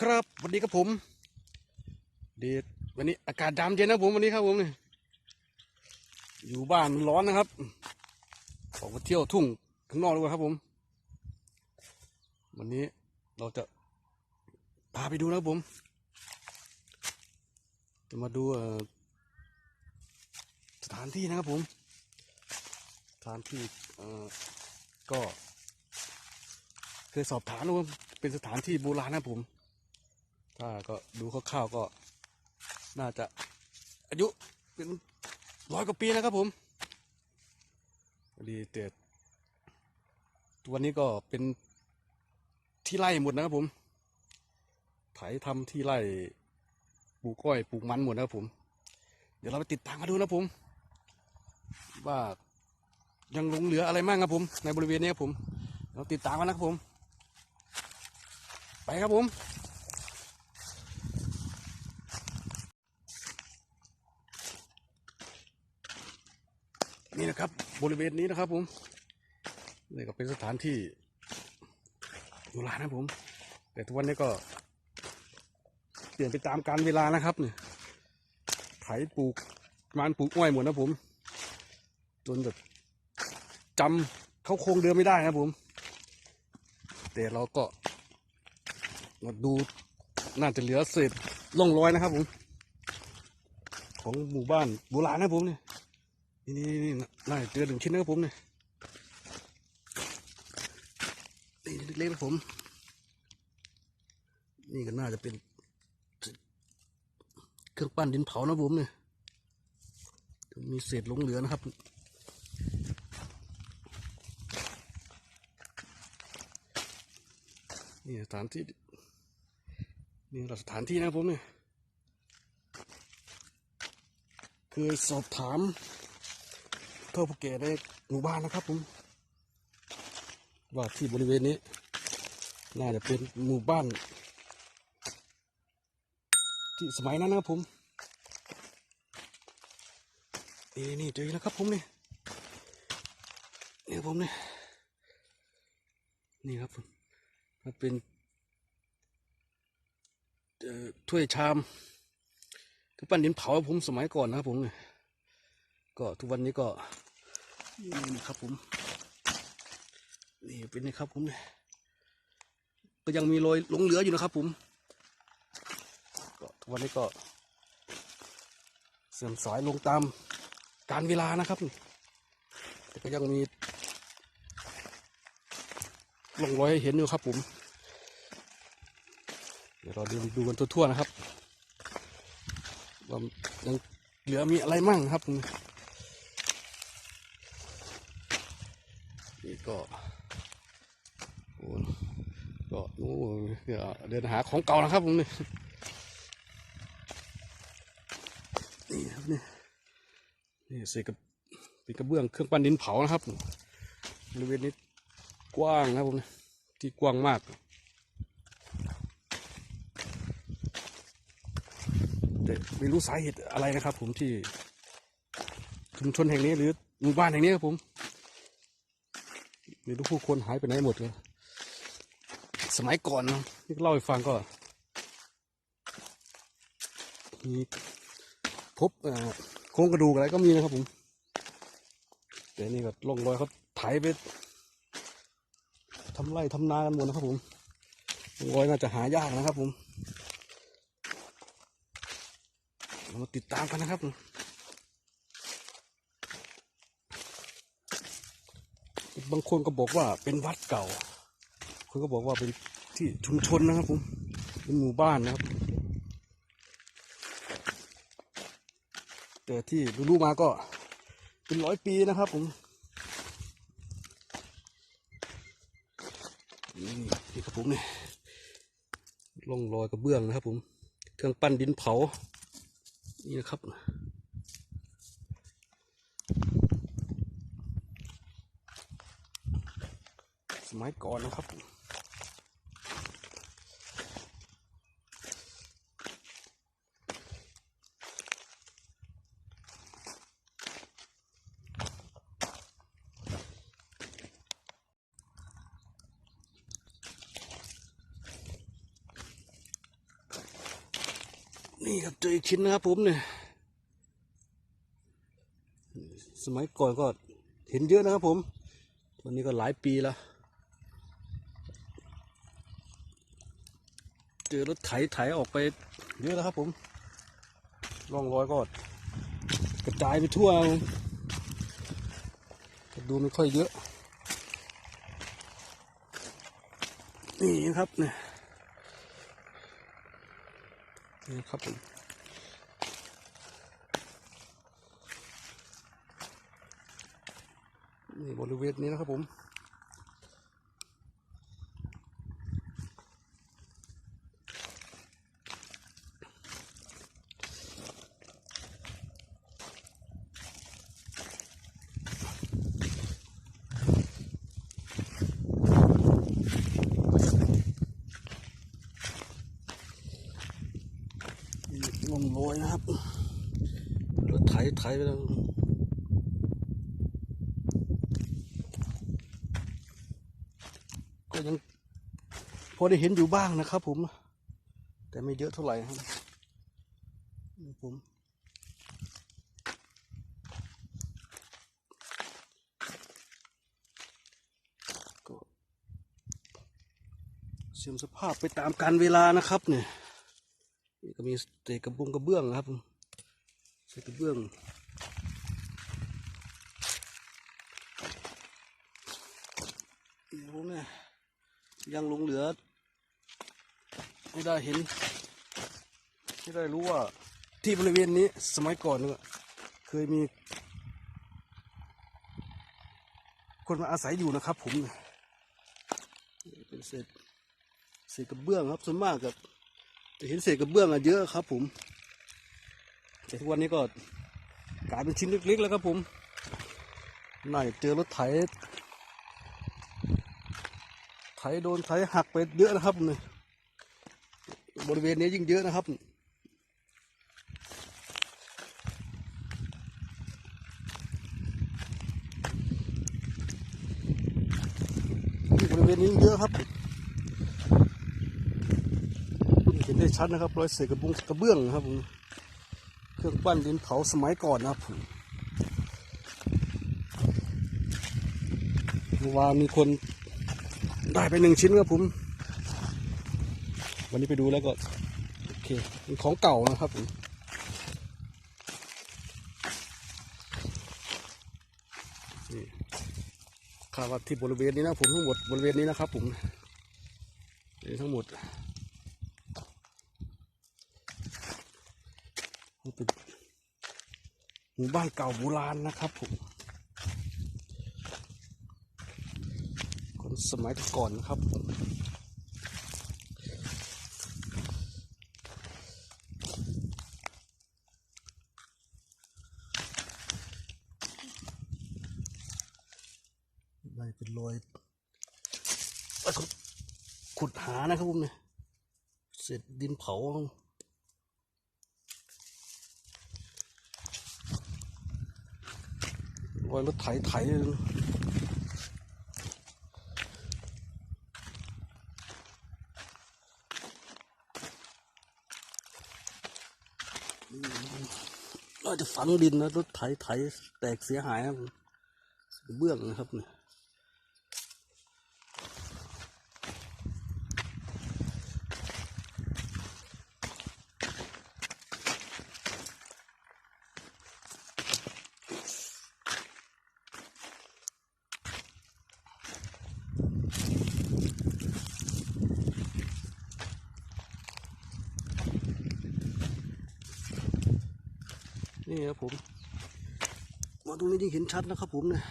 ครับวัสดีครับผมเดดวันนี้อากาศดำเย็นนะผมวันนี้ครับผมเนี่ยอยู่บ้านร้อนนะครับออกมาเที่ยวทุ่งข้างนอกดีกว่าครับผม วันนี้เราจะพาไปดูนะครับผม จะมาดูสถานที่นะครับผม สถานที่เออก็เคยสอบถามแล้วว่าเป็นสถานที่โบราณนะผม ถ้าก็ดูคร่าวๆก็ น่าจะอายุเป็นร้อยกว่าปีนะครับผมพอดีแต่ทุกวันนี้ก็เป็นที่ไร่หมดนะครับผมไถทำที่ไร่ปลูกก้อยปลูกมันหมดนะครับผม เดี๋ยวเราไปติดตามมาดูนะครับผม ว่ายังหลงเหลืออะไรบ้างครับผม ในบริเวณนี้ครับผม เราติดตามกันนะครับผม ไปครับผม นี่นะครับ บริเวณนี้นะครับผมนี่ก็เป็นสถานที่โบราณนะผม แต่ทุกวันนี้ก็ เปลี่ยนไปตามกาลเวลานะครับเนี่ยไถปลูกมันปลูกอ้อยหมดนะผม จนแบบจำเขาโครงเดิมไม่ได้นะผม แต่เราก็มาดูน่าจะเหลือเศษล่องรอยนะครับผม ของหมู่บ้านโบราณนะผมเนี่ย นี่นี่นี่น่าจะเจอหนึ่งชิ้นนะครับผมเนี่ยนี่เล็กๆนะครับผม นี่ก็น่าจะเป็น เครื่องปั้นดินเผานะครับผมเนี่ยมีเศษหลงเหลือนะครับนี่สถานที่นี่เราสถานที่นะครับผมเนี่ยเคยสอบถาม เท่าผู้แก่ในหมู่บ้านนะครับผมว่าที่บริเวณนี้ น่าจะเป็นหมู่บ้าน ที่สมัยนั้นนะครับผมนี่นี่เจอแล้วครับผมนี่นี่ผมนี่นี่ครับผมมันเป็นถ้วยชามคือปั้นดินเผาผมสมัยก่อนนะครับผมเนี่ย ก็ทุกวันนี้ก็นี่นะครับผมนี่เป็นนะครับผมเนี่ยก็ยังมีรอยหลงเหลืออยู่นะครับผมก็ทุกวันนี้ก็ เสื่อมสายลงตามการเวลานะครับ แต่ก็ยังมีร่องรอยให้เห็นอยู่ครับผมเดี๋ยวเราดูดูกันทั่วๆนะครับว่ายังเหลือมีอะไรมั่งครับ ก็โอ้ก็โอ้เดี๋ยวเดินหาของเก่านะครับผมนี่นี่ครับนี่นี่เศษกระเป็นกระเบื้องเครื่องปั้นดินเผานะครับบริเวณนี้กว้างนะครับผมที่กว้างมากแต่ไม่รู้สาเหตุอะไรนะครับ ผมที่ชุมชนแห่งนี้หรือหมู่บ้านแห่งนี้ครับผม ไม่รู้ผู้คนหายไปไหนหมดเลย สมัยก่อนนะที่เล่าให้ฟังก็มีพบโครงกระดูกอะไรก็มีนะครับผมแต่นี่ก็ล่องรอยเขาไถไปทำไร่ทำนากันหมดนะครับผมร่องรอยน่าจะหายากนะครับผม เรามาติดตามกันนะครับ บางคนก็บอกว่าเป็นวัดเก่า คนก็บอกว่าเป็นที่ชุมชนนะครับผมเป็นหมู่บ้านนะครับ แต่ที่รู้มาก็เป็นร้อยปีนะครับผมนี่นี่ครับผมเนี่ยล่องรอยกระเบื้องนะครับผม เครื่องปั้นดินเผา นี่นะครับ สมัยก่อนนะครับ นี่ครับเจออีกชิ้นนะครับผมเนี่ยสมัยก่อนก็เห็นเยอะนะครับผมวันนี้ก็หลายปีแล้ว เจอรถไถไถออกไปเยอะแล้วครับผมร่องรอยก็กระจายไปทั่วดูไม่ค่อยเยอะ นี่ครับเนี่ยนี่ครับผมนี่บริเวณนี้นะครับผม ลงโรยนะ ครับรถไถไถไปแล้วก็ยังพอได้เห็นอยู่บ้างนะครับผม แต่ไม่เยอะเท่าไหร่ครับผมเสื่อมสภาพไปตามกาลเวลานะครับเนี่ย นี่ก็มีเศษกระบุงกระเบื้องนะครับเศษกระเบื้องเดี๋ยวเนี่ยยังหลงเหลือ ไม่ได้เห็น ไม่ได้รู้ว่าที่บริเวณนี้สมัยก่อนเนี่ยเคยมี คนมาอาศัยอยู่นะครับผมเนี่ยเป็นเศษเศษกระเบื้องครับส่วนมากกับ จะเห็นเศษกระเบื้องอะเยอะครับ ผม แต่ทุกวันนี้ก็กลายเป็นชิ้นเล็กๆแล้วครับผม น่าจะเจอรถไถ ไถโดนไถหักไปเยอะนะครับเนี่ยบริเวณนี้ยิ่งเยอะนะครับบริเวณนี้ยิ่งเยอะครับ เห็นได้ ชัดนะครับรอยเศษกระบุงกระเบื้องนะครับผมเครื่องปั้นดินเผาสมัยก่อนนะครับผมเมื่อวานมีคนได้ไปหนึ่งชิ้นครับผม วันนี้ไปดูแล้วก็โอเคเป็นของเก่านะครับผมนี่คาดว่าที่บริเวณนี้นะผมทั้งหมดบริเวณนี้นะครับผมนี่ทั้งหมด นี่เป็นห มู่บ้านเก่าโบราณนะครับผมคนสมัยก่อนนะครับผมได้เป็นรอยขุดหานะครับผมเนี่ยเศษดินเผา รอยรถไถไถเราจะฝังดินนะรถไถไถแตกเสียหายนะเบื้องนะครับเนี่ย นี่ครับผม มาตรงนี้ยิ่งเห็นชัดนะครับผมเนี่ย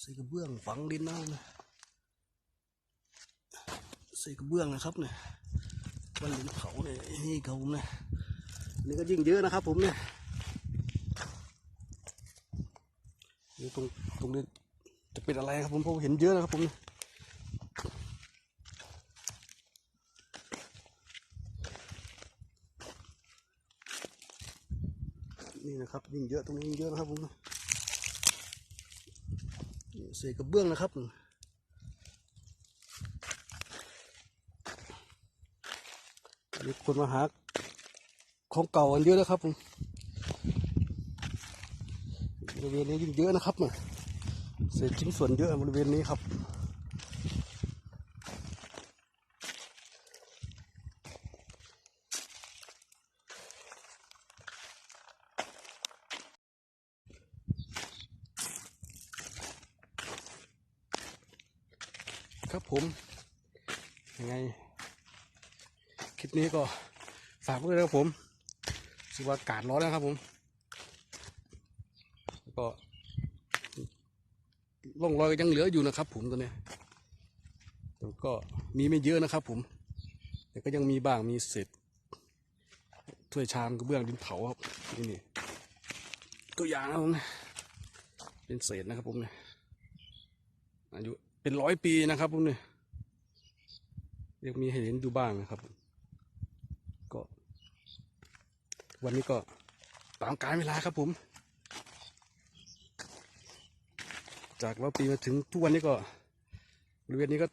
ใส่กระเบื้องฝังดินนะครับนี่ยใส่กระเบื้องนะครับเนี่ยวันดินเผาเนี่ยนี่ครับผมเนี่ยนี่ก็ยิ่งเยอะนะครับผมเนี่ยนี่ตรงตรงนี้จะเป็นอะไรครับผมเพราะเห็นเยอะนะครับผมเนี่ย นะครับยิ่งเยอะตรงนี้ยิ่งเยอะนะครับผมเศษกระเบื้องนะครับมีคนมาหาของเก่ากันเยอะนะครับผมบริเวณนี้ยิ่งเยอะนะครับเนี่ยเศษชิ้นส่วนเยอะบริเวณนี้ครับ ครับผม ยังไง คลิปนี้ก็ฝากไว้ด้วยนะครับผมสว่าอากาศร้อนนะครับผมแล้วก็ร่องรอยก็ยังเหลืออยู่นะครับ ผมตอนนี้แต่ก็มีไม่เยอะนะครับ ผม แต่ก็ยังมีบ้างมีเศษถ้วยชามกระเบื้องดินเผาครับนี่นี่ตัวอย่างนะครับผมเป็นเศษนะครับผมเนี่ยอายุ เป็นร้อยปีนะครับผมเนี่ยยังมีให้เห็นดูบ้างนะครับ ก็ วันนี้ก็ตามการเวลาครับผม จากร้อยปีมาถึงทุกวันนี้ก็บริเวณนี้ก็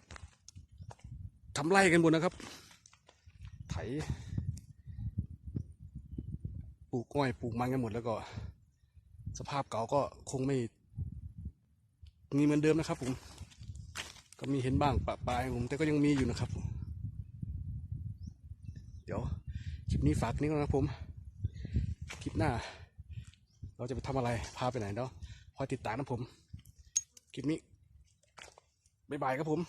ทำไร่กันหมดนะครับ ไถปลูกอ้อยปลูกมันกันหมดแล้วก็ สภาพเก่าก็คงไม่มีเหมือนเดิมนะครับผม ก็มีเห็นบ้างปะปลายผมแต่ก็ยังมีอยู่นะครับ เดี๋ยวคลิปนี้ฝากนี้ก่อนนะผมคลิปหน้า เราจะไปทำอะไรพาไปไหนเนาะคอยติดตามนะผม คลิปนี้บ๊ายบายครับผม